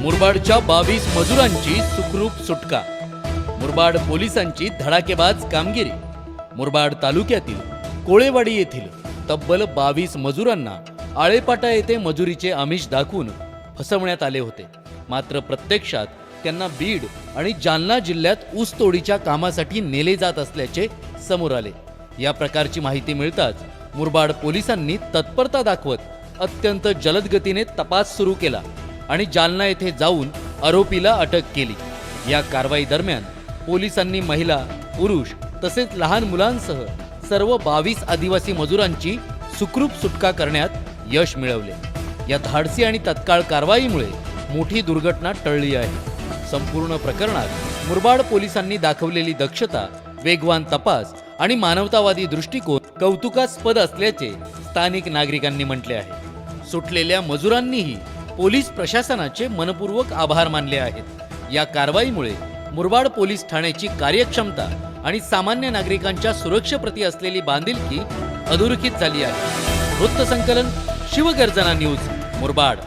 मुरबाडच्या बावीस मजुरांची सुखरूप सुटका. मुरबाड पोलिसांची धडाकेबाज कामगिरी. मुरबाड तालुक्यातील कोळेवाडी येथील तब्बल बावीस मजुरांना आळेपाटा येथे मजुरीचे आमिष दाखवून फसवण्यात आले होते. मात्र प्रत्यक्षात त्यांना बीड आणि जालना जिल्ह्यात ऊसतोडीच्या कामासाठी नेले जात असल्याचे समोर आले. या प्रकारची माहिती मिळताच मुरबाड पोलिसांनी तत्परता दाखवत अत्यंत जलद गतीने तपास सुरू केला आणि जालना येथे जाऊन आरोपीला अटक केली. या कारवाई दरम्यान पोलिसांनी महिला पुरुष तसेच लहान मुलांसह सर्व बावीस आदिवासी मजुरांची सुखरूप सुटका करण्यात यश मिळवले. या धाडसी आणि तत्काळ कारवाईमुळे मोठी दुर्घटना टळली आहे. संपूर्ण प्रकरणात मुरबाड पोलिसांनी दाखवलेली दक्षता वेगवान तपास आणि मानवतावादी दृष्टिकोन कौतुकास्पद असल्याचे स्थानिक नागरिकांनी म्हटले आहे. सुटलेल्या मजुरांनीही पोलीस प्रशासनाचे मनपूर्वक आभार मानले आहेत. या कारवाईमुळे मुरबाड पोलीस ठाण्याची कार्यक्षमता आणि सामान्य नागरिकांच्या सुरक्षेप्रती असलेली बांधिलकी अधोरेखित झाली आहे. वृत्तसंकलन शिवगर्जना न्यूज मुरबाड.